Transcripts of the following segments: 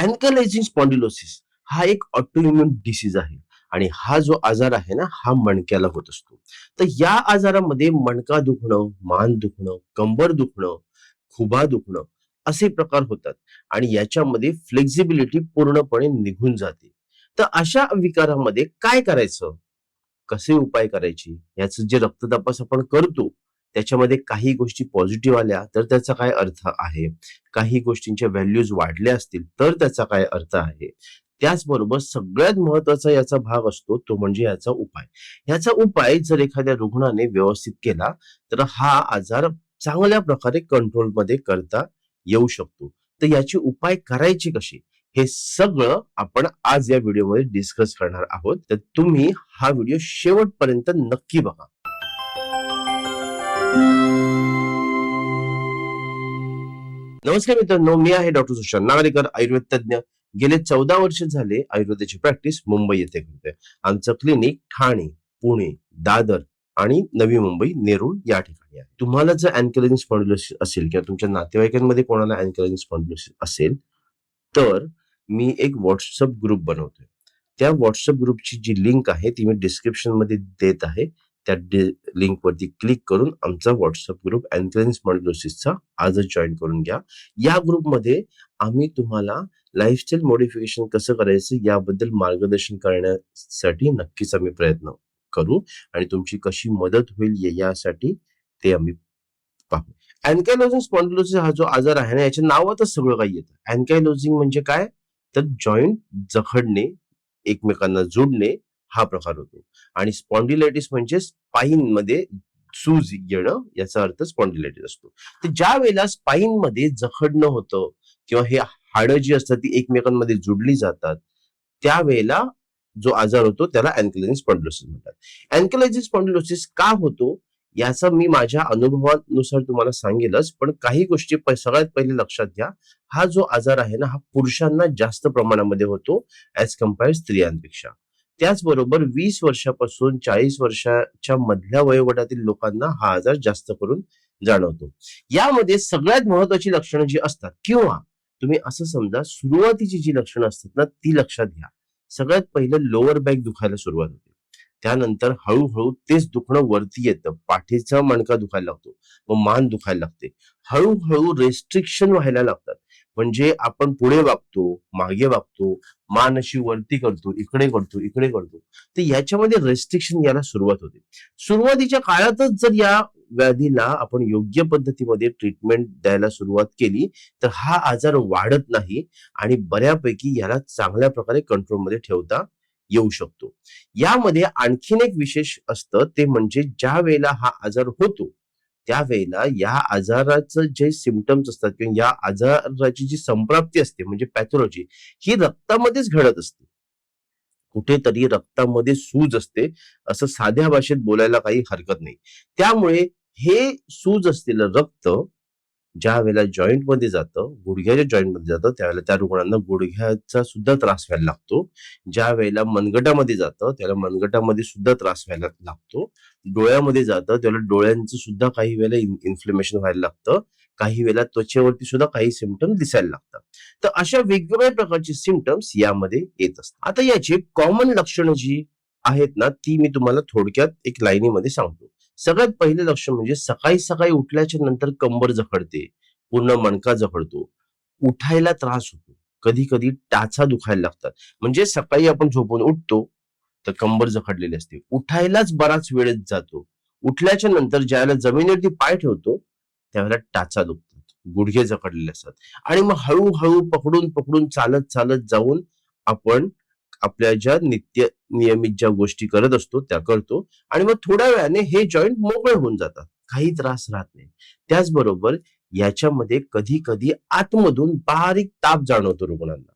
अँकलायझिंग spondylosis हा एक autoimmune disease आहे. आणि हा जो आजार आहे ना हा मणक्याला होत असतो. तर या आजारामध्ये मणका दुखणं मान दुखणं कंबर दुखणं खुबा दुखणं असे प्रकार होतात. आणि याच्यामध्ये फ्लेक्झिबिलिटी पूर्णपणे निघून जाते. तर अशा विकारामध्ये काय करायचं? कसे उपाय करायचे? याचं जे रक्तदापास आपण करतो त्याच्यामध्ये काही गोष्टी पॉझिटिव्ह आल्या तर त्याचा काय अर्थ आहे? काही गोष्टींच्या व्हॅल्यूज वाढल्या असतील तर त्याचा काय अर्थ आहे? त्याचबरोबर सगळ्यात महत्त्वाचा याचा भाग असतो तो म्हणजे याचा उपाय. याचा उपाय जर एखाद्या रुग्णाने व्यवस्थित केला तर हा आजार चांगल्या प्रकारे कंट्रोलमध्ये करता येऊ शकतो. तर याचे उपाय करायचे कसे? हे सगळं आपण आज या व्हिडिओमध्ये डिस्कस करणार आहोत. तर तुम्ही हा व्हिडिओ शेवटपर्यंत नक्की बघा. नमस्कार मित्रांनो मी आहे डॉक्टर सुशांत नागरेकर आयुर्वेद तज्ञ गेले चौदा वर्ष झाले आयुर्वेदाची प्रॅक्टिस मुंबई येथे करते आमचं क्लिनिक ठाणे पुणे दादर आणि नवी मुंबई नेरूळ या ठिकाणी आहे. तुम्हाला जर अँकलिंग स्पॉन्डिलोसिस असेल किंवा तुमच्या नातेवाईकांमध्ये कोणाला अँकलिंग स्पॉन्डिलोसिस असेल तर मी एक व्हॉट्सअप ग्रुप बनवतोय. त्या व्हॉट्सअप ग्रुपची जी लिंक आहे ती मी डिस्क्रिप्शनमध्ये देत आहे. त्या लिंकवरती क्लिक करून आमचा व्हॉट्सअप ग्रुप अँथ्रेन्स मॉडिलोसिसचा आजच जॉईन करून घ्या. या ग्रुपमध्ये आम्ही तुम्हाला लाईफस्टाईल मॉडिफिकेशन कसं करायचं याबद्दल मार्गदर्शन करण्यासाठी नक्कीच आम्ही प्रयत्न करू आणि तुमची कशी मदत होईल यासाठी ते आम्ही पाहू. अँकायलोजिंग स्पॉन्डिलोसिस हा जो आजार आहे ना याच्या नावातच सगळं काही येतं. अँकायलोजिंग म्हणजे काय? तर जॉईंट जखडणे एकमेकांना जोडणे हा प्रकार होतो. आणि स्पॉन्डिलायटिस म्हणजे स्पाईन मध्ये सूज येणं याचा अर्थ स्पॉन्डिलायटिस असतो. तर ज्या वेळेला स्पाईन मध्ये जखडणं होतं किंवा हे हाडं जी असतात ती एकमेकांमध्ये जुडली जातात त्यावेळेला जो आजार होतो त्याला अँकलायझिंग स्पॉन्डिलोसिस म्हणतात. अँकलायझिंग स्पॉन्डिलोसिस का होतो याचा मी माझ्या अनुभवानुसार तुम्हाला सांगेलच पण काही गोष्टी सगळ्यात पहिले लक्षात घ्या. हा जो आजार आहे ना हा पुरुषांना जास्त प्रमाणामध्ये होतो ऍज कंपेअर स्त्रियांपेक्षा. त्याचबरोबर वीस वर्षापासून चाळीस वर्षाच्या मधल्या वयोगटातील लोकांना हा आजार जास्त करून जाणवतो. यामध्ये सगळ्यात महत्वाची लक्षणं जी असतात किंवा तुम्ही असं समजा सुरुवातीची जी लक्षणं असतात ना ती लक्षात घ्या. सगळ्यात पहिलं लोअर बॅक दुखायला सुरुवात होते. त्यानंतर हळूहळू तेच दुखणं वरती येतं. पाठीचा मणका दुखायला लागतो. मग मान दुखायला लागते. हळूहळू रेस्ट्रिक्शन व्हायला लागतात. म्हणजे आपण पुढे वागतो मागे वागतो मान अशी वरती करतो इकडे करतो इकडे करतो. तर याच्यामध्ये रेस्ट्रिक्शन याला सुरुवात होते. सुरुवातीच्या काळातच जर या व्याधीला आपण योग्य पद्धतीमध्ये ट्रीटमेंट द्यायला सुरुवात केली तर हा आजार वाढत नाही आणि बऱ्यापैकी याला चांगल्या प्रकारे कंट्रोलमध्ये ठेवता येऊ शकतो. यामध्ये आणखीन एक विशेष असतं ते म्हणजे ज्या वेळेला हा आजार होतो त्यावेळेला या आजाराचं जे सिमटम्स असतात किंवा या आजाराची जी संप्राप्ती असते म्हणजे पॅथॉलॉजी ही रक्तामध्येच घडत असते. कुठेतरी रक्तामध्ये सूज असते असं साध्या भाषेत बोलायला काही हरकत नाही. त्यामुळे हे सूज असलेलं रक्त ज्या वेळेला जॉईंटमध्ये जातं गुडघ्याच्या जॉईंटमध्ये जातं त्यावेळेला त्या रुग्णांना गुडघ्याचा सुद्धा त्रास व्हायला लागतो. ज्या वेळेला मनगटामध्ये जातं त्याला मनगटामध्ये सुद्धा त्रास व्हायला लागतो. डोळ्यामध्ये जातं त्याला डोळ्यांचं सुद्धा काही वेळेला इन्फ्लेमेशन व्हायला लागतं. काही वेळेला त्वचेवरती सुद्धा काही सिमटम्स दिसायला लागतात. तर अशा वेगवेगळ्या प्रकारचे सिमटम्स यामध्ये येत असतात. आता याची कॉमन लक्षणं जी आहेत ना ती मी तुम्हाला थोडक्यात एक लाईनीमध्ये सांगतो. सगळ्यात पहिलं लक्षण म्हणजे सकाळी सकाळी उठल्याच्या नंतर कंबर जखडते पूर्ण मणका जखडतो. उठायला त्रास होतो. कधी कधी टाचा दुखायला लागतात. म्हणजे सकाळी आपण झोपून उठतो तर कंबर जखडलेली असते. उठायलाच बराच वेळेत जातो. उठल्याच्या नंतर ज्यावेळेला जमिनीवरती पाय ठेवतो त्यावेळेला टाचा दुखतात. गुडघे जखडलेले असतात. आणि मग हळूहळू पकडून पकडून चालत चालत जाऊन आपण आपल्या ज्या नित्य नियमित ज्या गोष्टी करत असतो त्या करतो. आणि मग थोड्या वेळाने हे जॉईंट मोकळे होऊन जातात. काही त्रास राहत नाही. त्याचबरोबर याच्यामध्ये कधी कधी आतमधून बारीक ताप जाणवतो रुग्णांना.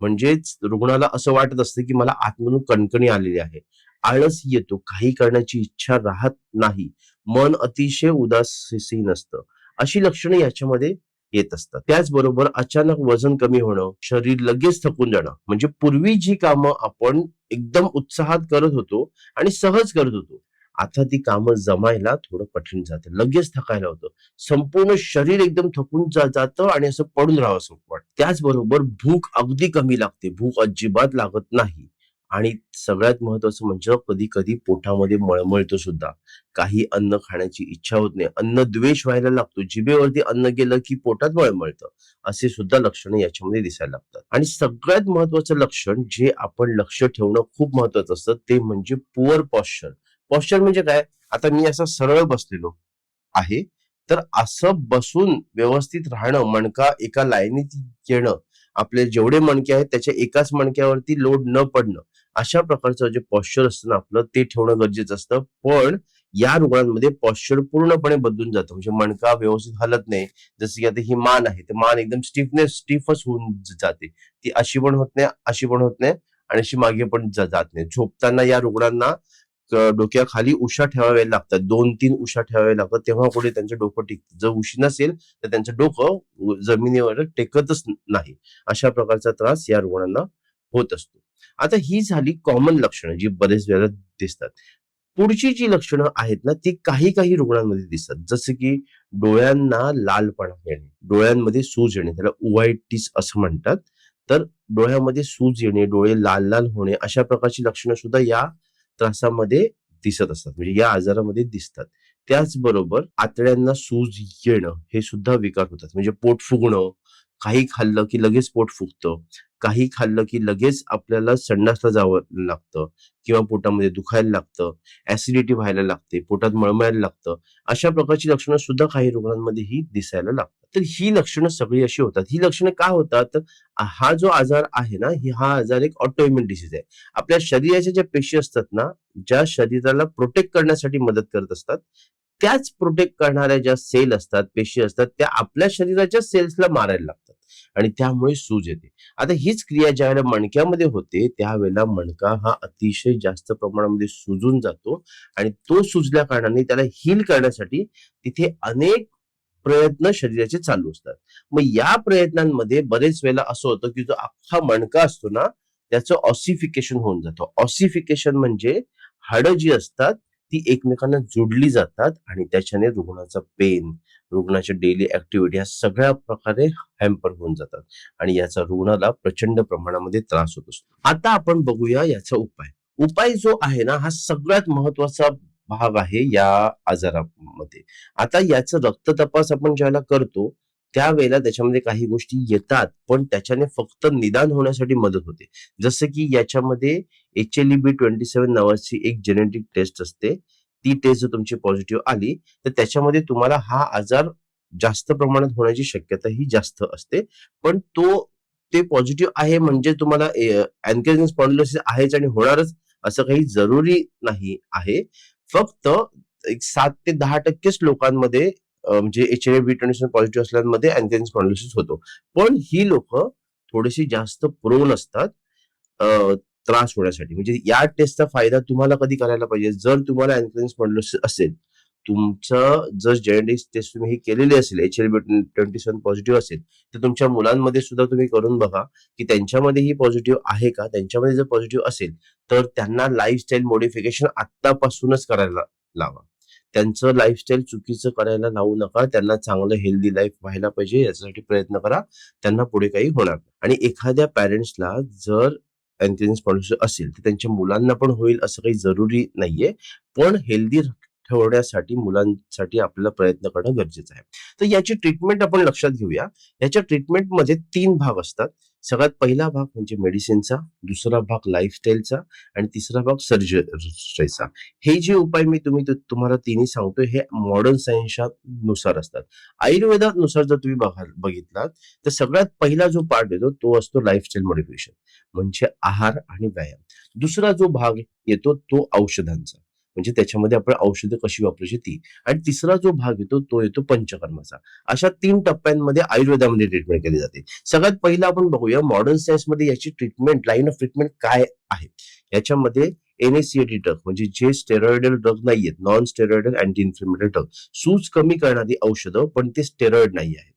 म्हणजेच रुग्णाला असं वाटत असतं की मला आतमधून कणकणी आलेली आहे. आळस येतो काही करण्याची इच्छा राहत नाही. मन अतिशय उदासीन असतं. अशी लक्षणे याच्यामध्ये येत असतात. त्याचबरोबर अचानक वजन कमी होणं शरीर लगेच थकून जाणं म्हणजे पूर्वी जी कामं आपण एकदम उत्साहात करत होतो आणि सहज करत होतो आता ती कामं जमायला थोडं कठीण जातं लगेच थकायला होतं. संपूर्ण शरीर एकदम थकून जातं आणि असं पडून राहावं असं वाटतं. त्याचबरोबर भूक अगदी कमी लागते भूक अजिबात लागत नाही. आणि सगळ्यात महत्वाचं म्हणजे कधी कधी पोटामध्ये मळमळतो सुद्धा. काही अन्न खाण्याची इच्छा होत नाही. अन्न द्वेष व्हायला लागतो. जिभेवरती अन्न गेलं की पोटात मळमळतं. असे सुद्धा लक्षणं याच्यामध्ये दिसायला लागतात. आणि सगळ्यात महत्वाचं लक्षण जे आपण लक्ष ठेवणं खूप महत्वाचं असतं ते म्हणजे पुअर पॉश्चर. पॉश्चर म्हणजे काय? आता मी असं सरळ बसलेलो आहे. तर असं बसून व्यवस्थित राहणं मणका एका लाईनीत येणं आपले जेवढे मणके आहेत त्याच्या एकाच मणक्यावरती लोड न पडणं अशा प्रकारचं जे पॉश्चर असतं ना आपलं ते ठेवणं गरजेचं असतं. पण या रुग्णांमध्ये पॉश्चर पूर्णपणे बदलून जातं. म्हणजे मणका व्यवस्थित हलत नाही. जसं की आता ही मान आहे. तर मान एकदम स्टिफनेस स्टिफच होऊन जाते. ती अशी पण होत नाही अशी पण होत नाही आणि अशी मागे पण जात नाही. झोपताना या रुग्णांना डोक्याखाली उशा ठेवाव्या लागतात. दोन तीन उशा ठेवाव्या लागतात. तेव्हा कुठे त्यांचं डोकं टेकतं. जर उशी नसेल तर त्यांचं डोकं जमिनीवर टेकतच नाही. अशा प्रकारचा त्रास या रुग्णांना होत असतो. आता ही झाली कॉमन लक्षणं जी बरेच वेळेला दिसतात. पुढची जी लक्षणं आहेत ना ती काही काही रुग्णांमध्ये दिसतात. जसं की डोळ्यांना लालपणा येणे डोळ्यांमध्ये सूज येणे त्याला उवायटिस असं म्हणतात. तर डोळ्यामध्ये सूज येणे डोळे लाल लाल होणे अशा प्रकारची लक्षणं सुद्धा या त्रासामध्ये दिसत असतात. म्हणजे या आजारामध्ये दिसतात. त्याचबरोबर आतड्यांना सूज येणं हे सुद्धा विकार होतात. म्हणजे पोट फुगणं काही खाल्लं की लगेच पोट फुगतं. काही खाल्लं की लगेच आपल्याला संडासला जावं लागतं किंवा पोटामध्ये दुखायला लागतं ऍसिडिटी व्हायला लागते पोटात मळमळायला लागतं अशा प्रकारची लक्षणं सुद्धा काही रुग्णांमध्ये ही दिसायला लागतात. तर ही लक्षणं सगळी अशी होतात. ही लक्षणं का होतात? हा जो आजार आहे ना ही हा आजार एक ऑटोइम्युन डिसीज आहे. आपल्या शरीराच्या ज्या पेशी असतात ना ज्या शरीराला प्रोटेक्ट करण्यासाठी मदत करत असतात त्याच प्रोटेक्ट करणाऱ्या ज्या सेल असतात पेशी असतात त्या आपल्या शरीराच्या सेल्सला मारायला लागतात. आणि त्यामुळे सूज येते. आता हीच क्रिया ज्या वेळेला मणक्यामध्ये होते त्यावेळेला मणका हा अतिशय जास्त प्रमाणामध्ये सुजून जातो आणि तो सुजल्या कारणाने त्याला हील करण्यासाठी तिथे अनेक प्रयत्न शरीराचे चालू असतात. मग या प्रयत्नांमध्ये बरेच वेळेला असं होतं की जो अख्खा मणका असतो ना त्याचं ऑसिफिकेशन होऊन जातं. ऑसिफिकेशन म्हणजे हाडं जी असतात ती एकमेकांना जोडली जातात आणि त्याच्याने रुग्णाचा पेन रुग्णाच्या डेली ऍक्टिव्हिटी ह्या सगळ्या प्रकारे हॅम्पर होऊन जातात. आणि याचा रुग्णाला प्रचंड प्रमाणामध्ये त्रास होत असतो. आता आपण बघूया याचा उपाय. उपाय जो आहे ना हा सगळ्यात महत्त्वाचा भाग आहे या आजारामध्ये. आता याचा रक्त तपास आपण ज्याला करतो त्यावेळेला त्याच्यामध्ये काही गोष्टी येतात पण त्याच्याने फक्त निदान होण्यासाठी मदत होते. जसं की याच्यामध्ये H L B twenty seven नावाची एक जेनेटिक टेस्ट असते. ती टेस्ट जर तुमची पॉझिटिव्ह आली तर त्याच्यामध्ये तुम्हाला हा आजार जास्त प्रमाणात होण्याची शक्यता ही जास्त असते. पण तो ते पॉझिटिव्ह आहे म्हणजे तुम्हाला अँकेजन स्पॉन्डिलोसिस आहेच आणि होणारच असं काही जरुरी नाही आहे. फक्त एक सात ते दहा टक्केच लोकांमध्ये म्हणजे H I V twenty positive असल्यामध्ये अँकेजन spondylosis होतो. पण ही लोक थोडीशी जास्त प्रोन असतात. त्रास होण्यासाठी. म्हणजे या टेस्टचा फायदा तुम्हाला कधी करायला पाहिजे? जर तुम्हाला अँकेजन म्हणलं असेल तुमचं जर जेनेटिक्स टेस्ट तुम्ही ही केलेली असेल H L B twenty seven positive असेल तर तुमच्या मुलांमध्ये सुद्धा तुम्ही करून बघा की त्यांच्यामध्ये ही पॉझिटिव्ह आहे का? त्यांच्यामध्ये जर पॉझिटिव्ह असेल तर त्यांना लाईफस्टाईल मॉडिफिकेशन आत्तापासूनच करायला लावा. त्यांचं लाईफस्टाईल चुकीचं करायला लावू नका. त्यांना चांगलं हेल्दी लाईफ व्हायला पाहिजे. याच्यासाठी प्रयत्न करा. त्यांना पुढे काही होणार आणि एखाद्या पॅरेंट्सला जर त्यांनी पॉलिसी असेल तर त्यांच्या मुलांना पण होईल असं काही जरुरी नाहीये. पण हेल्दी ठेवण्यासाठी मुलांसाठी आपल्याला प्रयत्न करणं गरजेचं आहे. तर याची ट्रीटमेंट आपण लक्षात घेऊया. याच्या ट्रीटमेंटमध्ये तीन भाग असतात. सगळ्यात पहिला भाग म्हणजे मेडिसिनचा दुसरा भाग लाईफस्टाईलचा आणि तिसरा भाग सर्जरीचा हे जे उपाय मी तुम्ही तुम्हाला तिन्ही सांगतोय हे मॉडर्न सायन्सच्या नुसार असतात. आयुर्वेदानुसार जर तुम्ही बघा बघितलात तर सगळ्यात पहिला जो पार्ट येतो तो असतो लाईफस्टाईल मॉडिफिकेशन म्हणजे आहार आणि व्यायाम. दुसरा जो भाग येतो तो औषधांचा. म्हणजे त्याच्यामध्ये आपण औषधं कशी वापरायची ती. आणि तिसरा जो भाग येतो तो येतो पंचकर्माचा. अशा तीन टप्प्यांमध्ये आयुर्वेदामध्ये ट्रीटमेंट केली जाते. सगळ्यात पहिलं आपण बघूया मॉडर्न सायन्समध्ये याची ट्रीटमेंट लाईन ऑफ ट्रीटमेंट काय आहे? याच्यामध्ये एनएसीएटी ड्रग म्हणजे जे स्टेरॉइडल ड्रग नाहीयेत non steroidal anti inflammatory drug सूज कमी करणारी औषधं पण ते स्टेरॉइड नाही आहे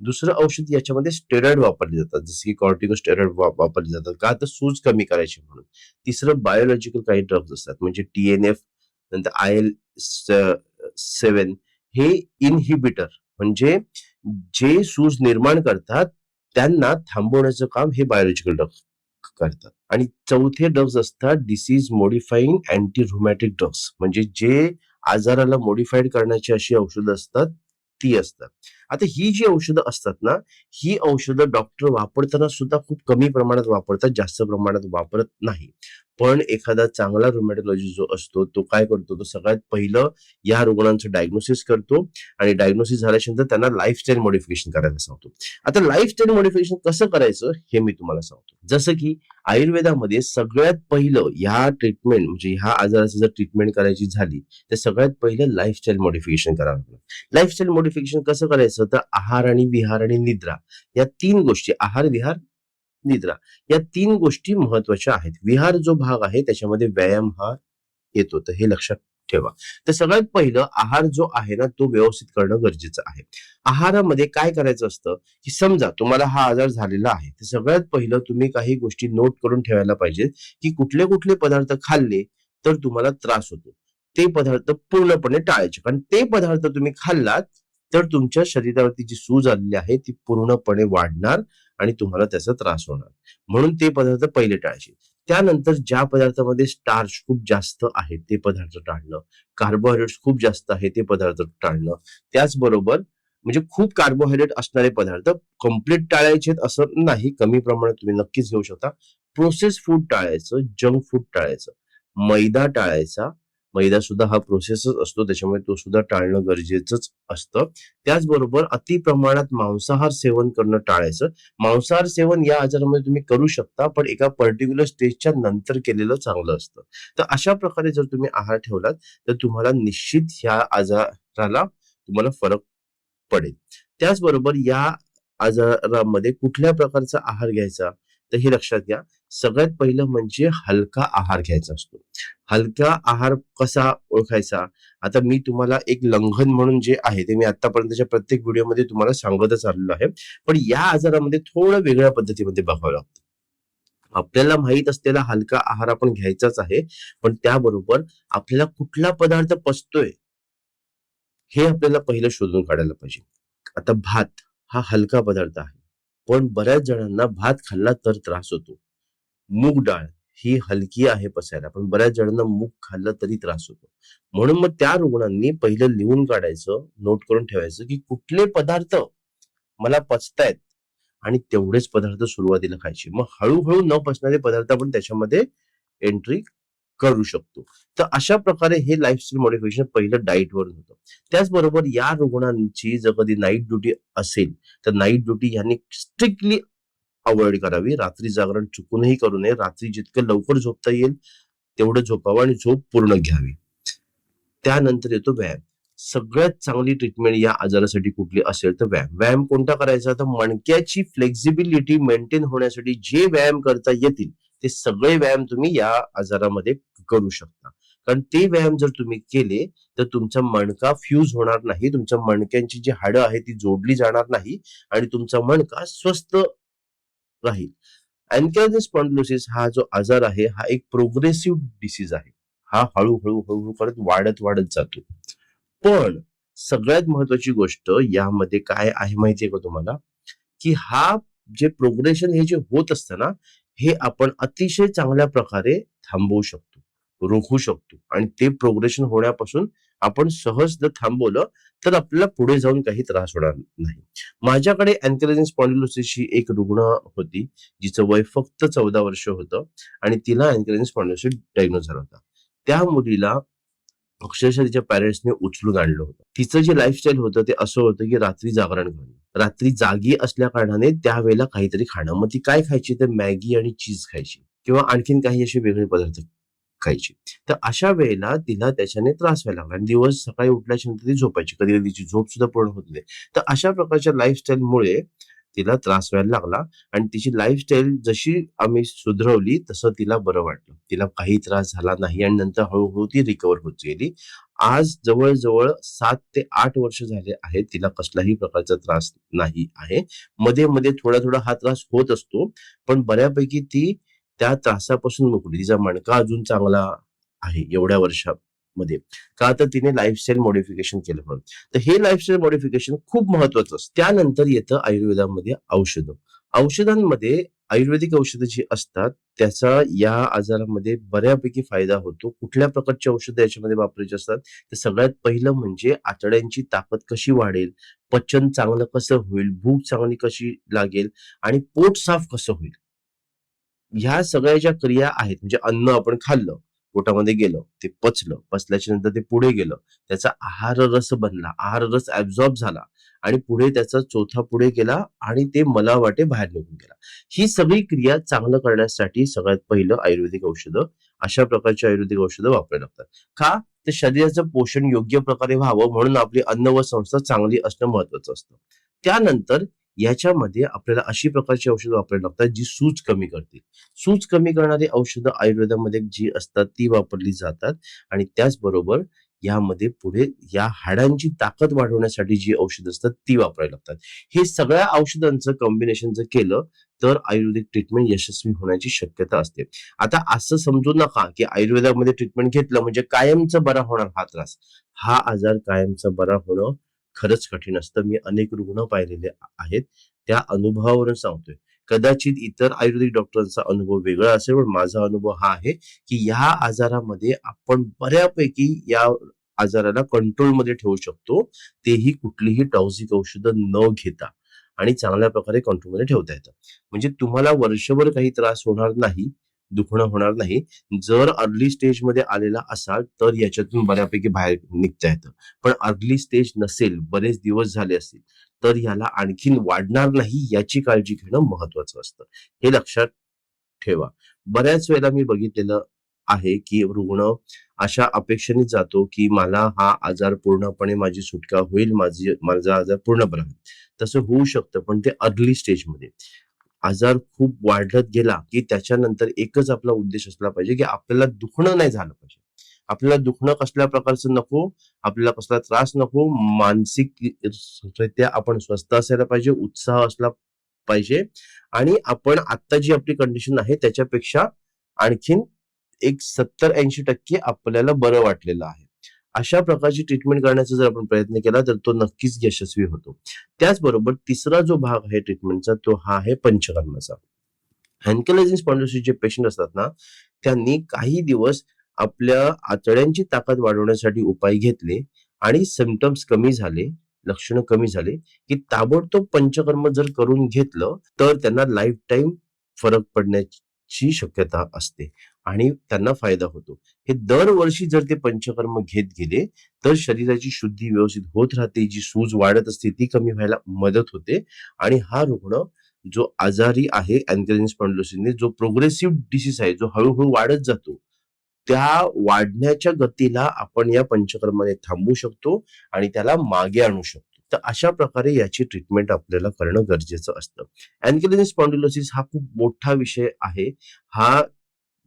दुसरं औषध याच्यामध्ये स्टेरॉइड वापरले जातात जसे की कॉर्टिको स्टेरॉइड वापरले जातात. का तर सूज कमी करायची म्हणून. तिसरं बायोलॉजिकल काही ड्रग्ज असतात म्हणजे टीएनएफ नंतर आय एल सेवन हे इनहिबिटर म्हणजे जे सूज निर्माण करतात त्यांना थांबवण्याचं काम हे बायोलॉजिकल ड्रग करतात. आणि चौथे ड्रग्ज असतात disease modifying anti rheumatic drugs म्हणजे जे आजाराला मॉडिफाईड करण्याची अशी औषधं असतात ती असतात. आता ही जी औषधं असतात ना ही औषधं डॉक्टर वापरताना सुद्धा खूप कमी प्रमाणात वापरतात जास्त प्रमाणात वापरत नाही. पण एखादा चांगला रुमॅटोलॉजी जो असतो तो काय करतो तो सगळ्यात पहिलं या रुग्णांचं डायग्नोसिस करतो आणि डायग्नोसिस झाल्याच्यानंतर त्यांना लाईफस्टाईल मॉडिफिकेशन करायला सांगतो. आता लाईफस्टाईल मॉडिफिकेशन कसं करायचं हे मी तुम्हाला सांगतो. जसं की आयुर्वेदामध्ये सगळ्यात पहिलं ह्या ट्रीटमेंट म्हणजे ह्या आजाराची जर ट्रीटमेंट करायची झाली तर सगळ्यात पहिलं लाईफस्टाईल मॉडिफिकेशन करावं लागतं लाईफस्टाईल मॉडिफिकेशन कसं करायचं? तर आहार आणि विहार आणि निद्रा या तीन गोष्टी आहार विहार निद्रा या तीन गोष्टी महत्त्वाच्या आहेत. विहार जो भाग आहे त्याच्यामध्ये व्यायाम हा येतो. तर हे लक्षात ठेवा. तर सगळ्यात पहिलं आहार जो आहे ना तो व्यवस्थित करणं गरजेचं आहे. आहारामध्ये काय करायचं असतं की समजा तुम्हाला हा आजार झालेला आहे तर सगळ्यात पहिलं तुम्ही काही गोष्टी नोट करून ठेवायला पाहिजेत की कुठले कुठले पदार्थ खाल्ले तर तुम्हाला त्रास होतो. ते पदार्थ पूर्णपणे टाळायचे. कारण ते पदार्थ तुम्ही खाल्लात तर तुमच्या शरीरावरती जी सूज आलेली आहे ती पूर्णपणे वाढणार आणि तुम्हाला त्याचा त्रास होणार. म्हणून ते पदार्थ पहिले टाळायचे. त्यानंतर ज्या पदार्थामध्ये स्टार्च खूप जास्त आहे ते पदार्थ टाळणं. कार्बोहायड्रेट्स खूप जास्त आहे ते पदार्थ टाळणं. त्याचबरोबर म्हणजे खूप कार्बोहायड्रेट असणारे पदार्थ कंप्लीट टाळायचे असं नाही कमी प्रमाणात तुम्ही नक्कीच घेऊ शकता. प्रोसेस फूड टाळायचं जंक फूड टाळायचं. मैदा टाळायचा मैदा सुद्धा हा प्रोसेसच असतो. त्याच्यामुळे तो सुद्धा टाळणं गरजेचंच असतं. त्याचबरोबर अति प्रमाणात मांसाहार सेवन करणं टाळायचं. मांसाहार सेवन या आजारामध्ये तुम्ही करू शकता पण एका पर्टिक्युलर स्टेजच्या नंतर केलेलं चांगलं असतं. तर अशा प्रकारे जर तुम्ही आहार ठेवलात तर तुम्हाला निश्चित ह्या आजाराला तुम्हाला फरक पडेल. त्याचबरोबर या आजारामध्ये कुठल्या प्रकारचा आहार घ्यायचा? तर हे लक्षात घ्या. सगळ्यात पहिलं म्हणजे हलका आहार घ्यायचा असतो. हलका आहार कसा ओळखायचा? आता मी तुम्हाला एक लंघन म्हणून जे आहे ते मी आतापर्यंतच्या प्रत्येक व्हिडिओमध्ये तुम्हाला सांगतच आलेलो आहे. पण या आजारामध्ये थोडं वेगळ्या पद्धतीमध्ये बघावं लागतं. आपल्याला माहीत असलेला हलका आहार आपण घ्यायचाच आहे. पण त्याबरोबर आपल्याला कुठला पदार्थ पचतोय हे आपल्याला पहिलं शोधून काढायला पाहिजे. आता भात हा हलका पदार्थ आहे. पण बऱ्याच जणांना भात खाल्ला तर त्रास होतो. मूग डाळ ही हलकी आहे पचायला पण बऱ्याच जणांना मूग खाल्लं तरी त्रास होतो. म्हणून मग त्या रुग्णांनी पहिलं लिहून काढायचं नोट करून ठेवायचं की कुठले पदार्थ मला पचतायत आणि तेवढेच पदार्थ सुरुवातीला खायचे. मग हळूहळू न पचणारे पदार्थ आपण त्याच्यामध्ये एंट्री करू शकतो. तर अशा प्रकारे हे लाईफस्टाईल मॉडिफिकेशन पहिलं डाईटवर होतं. त्याचबरोबर या रुग्णांची जर कधी नाईट ड्युटी असेल तर नाईट ड्युटी यांनी स्ट्रिक्टली अवॉइड करावी. रात्री जागरण चुकूनही करू नये. रात्री जितकं लवकर झोपता येईल तेवढं झोपावं आणि झोप पूर्ण घ्यावी. त्यानंतर येतो व्यायाम. सगळ्यात चांगली ट्रीटमेंट या आजारासाठी कुठली असेल तर व्यायाम. व्यायाम कोणता करायचा? तर मणक्याची फ्लेक्झिबिलिटी मेंटेन होण्यासाठी जे व्यायाम करता येतील ते सगळे व्यायाम तुम्ही या आजारामध्ये करू शकता. कारण ते व्यायाम जर तुम्ही केले तर तुमचा मणका फ्यूज होणार नाही तुमच्या मणक्यांची जी हाडं आहे ती जोडली जाणार नाही आणि तुमचा मणका स्वस्थ राहील. अँकॅलिस स्पॉन्डिलोसिस हा जो आजार आहे हा एक प्रोग्रेसिव्ह डिसीज आहे. हा हळूहळू हळूहळू करत वाढत वाढत जातो. पण सगळ्यात महत्वाची गोष्ट यामध्ये काय आहे माहितीये का तुम्हाला? की हा जे प्रोग्रेशन हे जे होत असतं ना हे आपण अतिशय चांगल्या प्रकारे थांबवू शकतो रोखू शकतो. आणि ते प्रोग्रेशन होण्यापासून आपण सहज जर थांबवलं तर आपल्याला पुढे जाऊन काही त्रास होणार नाही. माझ्याकडे अँकरेजिंग स्पॉन्डिलोसिसची एक रुग्ण होती जिचं वय फक्त चौदा वर्ष होतं आणि तिला अँकरेजिंग स्पॉन्डिलोसिस डायग्नोज झाला होता. त्या मुलीला अक्षरशः तिच्या पॅरेंट्सने उचलून आणलं होतं. तिचं जे लाईफस्टाईल होतं ते असं होतं की रात्री जागरण करणं रात्री जागी असल्या कारणाने त्यावेळेला काहीतरी खाणं. मग ती काय खायची? तर मॅगी आणि चीज खायची. किंवा आणखीन काही असे वेगळे पदार्थ खायची. तर अशा वेळेला तिला त्याच्याने त्रास व्हायला लागला. आणि दिवस सकाळी उठल्याच्या नंतर ती झोपायची. कधी कधी तिची झोप सुद्धा पूर्ण होत नाही. तर अशा प्रकारच्या लाईफस्टाईलमुळे तिला त्रास व्हायला लागला. आणि तिची लाईफस्टाईल जशी आम्ही सुधरवली तसं तिला बरं वाटलं. तिला काही त्रास झाला नाही आणि नंतर हळूहळू ती रिकवर होत गेली. आज जवळजवळ सात ते आठ वर्ष झाले आहेत तिला कसलाही प्रकारचा त्रास नाही आहे. मध्ये मध्ये थोडा थोडा हा त्रास होत असतो पण बऱ्यापैकी ती त्या त्रासापासून मुकली. तिचा मणका अजून चांगला आहे एवढ्या वर्षात. मध्ये. का तर तिने लाईफस्टाईल मॉडिफिकेशन केलं म्हणून. तर हे लाईफस्टाईल मॉडिफिकेशन खूप महत्वाचं असतं. त्यानंतर येतं आयुर्वेदामध्ये औषधं. औषधांमध्ये आयुर्वेदिक औषधं जी असतात त्याचा या आजारामध्ये बऱ्यापैकी फायदा होतो. कुठल्या प्रकारची औषधं याच्यामध्ये वापरायची असतात? तर सगळ्यात पहिलं म्हणजे आतड्यांची ताकद कशी वाढेल? पचन चांगलं कसं होईल? भूक चांगली कशी लागेल? आणि पोट साफ कसं होईल? ह्या सगळ्या ज्या क्रिया आहेत म्हणजे अन्न आपण खाल्लं पोटामध्ये गेलं ते पचलं पचल्याच्या नंतर ते पुढे गेलं. त्याचा आहार रस बनला आहार रस ऍब्झॉर्ब झाला आणि पुढे त्याचा चौथा पुढे गेला आणि ते मला वाटे बाहेर निघून गेला. ही सगळी क्रिया चांगलं करण्यासाठी सगळ्यात पहिलं आयुर्वेदिक औषधं अशा प्रकारची आयुर्वेदिक औषधं वापरायला लागतात. का? तर शरीराचं पोषण योग्य प्रकारे व्हावं म्हणून आपली अन्न व संस्था चांगली असणं महत्वाचं असतं. त्यानंतर याच्यामध्ये आपल्याला अशी प्रकारची औषधं वापरायला लागतात जी सूज कमी करतील. सूज कमी करणारी औषधं आयुर्वेदामध्ये जी असतात ती वापरली जातात आणि त्याचबरोबर यामध्ये पुढे या हाडांची ताकद वाढवण्यासाठी जी औषधं असतात ती वापरायला लागतात. हे सगळ्या औषधांचं कॉम्बिनेशन जर केलं तर आयुर्वेदिक ट्रीटमेंट यशस्वी होण्याची शक्यता असते. आता असं समजू नका की आयुर्वेदामध्ये ट्रीटमेंट घेतलं म्हणजे कायमचं बरा होणार हा त्रास. हा आजार कायमचा बरा होणं खरंच कठीण असतं. मी अनेक रुग्ण पाहिलेले आहेत. त्या अनुभवावरून सांगतोय. कदाचित इतर आयुर्वेदिक डॉक्टरांचा अनुभव वेगळा असेल पण माझा अनुभव हा आहे की या आजारामध्ये आपण बऱ्यापैकी या आजाराला कंट्रोलमध्ये ठेवू शकतो. तेही कुठलीही टॉक्झिक औषधं न घेता आणि चांगल्या प्रकारे कंट्रोलमध्ये ठेवता येतं. म्हणजे तुम्हाला वर्षभर काही त्रास होणार नाही दुखणं होणार नाही. जर अर्ली स्टेजमध्ये आलेला असाल तर याच्यातून बऱ्यापैकी बाहेर निघता येतं. पण अर्ली स्टेज नसेल बरेच दिवस झाले असतील तर याला आणखीन वाढणार नाही याची काळजी घेणं महत्वाचं असतं. हे लक्षात ठेवा. बऱ्याच वेळेला मी बघितलेलं आहे की रुग्ण अशा अपेक्षेने जातो की मला हा आजार पूर्णपणे माझी सुटका होईल माझी माझा आजार पूर्ण बरा होईल. तसं होऊ शकतं पण ते अर्ली स्टेजमध्ये आजार खूप वाढत गेला की त्याच्यानंतर एकच आपला उद्देश असला पाहिजे की आपल्याला दुखणं नाही झालं पाहिजे. आपल्याला दुखणं कसल्या प्रकारचं नको आपल्याला कसला त्रास नको मानसिकरित्या आपण स्वस्थ असायला पाहिजे उत्साह असला पाहिजे आणि आपण आता जी आपली कंडिशन आहे त्याच्यापेक्षा आणखीन एक सत्तर ऐंशी टक्के आपल्याला बरं वाटलेलं आहे. अशा प्रकारची ट्रीटमेंट करण्याचा जर आपण प्रयत्न केला तर तो नक्कीच यशस्वी होतो. त्याचबरोबर तिसरा जो भाग आहे ट्रीटमेंटचा तो हा आहे पंचकर्माचा. हँकलायझिंग स्पॉन्डोसिस जे पेशंट असतात ना त्यांनी काही दिवस आपल्या आतड्यांची ताकद वाढवण्यासाठी उपाय घेतले आणि सिमटम्स कमी झाले लक्षणं कमी झाले की ताबडतोब पंचकर्म जर करून घेतलं तर त्यांना लाईफ टाईम फरक पडण्याची शक्यता असते. आणि त्यांना फायदा होतो. हे दरवर्षी जर ते पंचकर्म घेत गेले तर शरीराची शुद्धी व्यवस्थित होत राहते जी सूज वाढत असते ती कमी व्हायला मदत होते. आणि हा रुग्ण जो आजारी आहे अँथेरिन स्पॉन्डलोसिसने जो प्रोग्रेसिव्ह डिसीज आहे जो हळूहळू वाढत जातो त्या वाढण्याच्या गतीला आपण या पंचकर्माने थांबवू शकतो आणि त्याला मागे आणू शकतो. तर अशा प्रकारे याची ट्रीटमेंट आपल्याला करणं गरजेचं असतं. अँकेलिन स्पॉन्डिलोसिस हा खूप मोठा विषय आहे. हा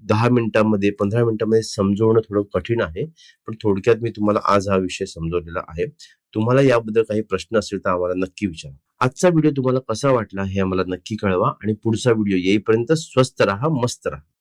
दहा मिनिटांमध्ये पंधरा मिनिटांमध्ये समजवणं थोडं कठीण आहे पण थोडक्यात मी तुम्हाला आज हा विषय समजवलेला आहे. तुम्हाला याबद्दल काही प्रश्न असेल तर आम्हाला नक्की विचारा. आजचा व्हिडिओ तुम्हाला कसा वाटला हे आम्हाला नक्की कळवा आणि पुढचा व्हिडिओ येईपर्यंत स्वस्त राहा मस्त राहा.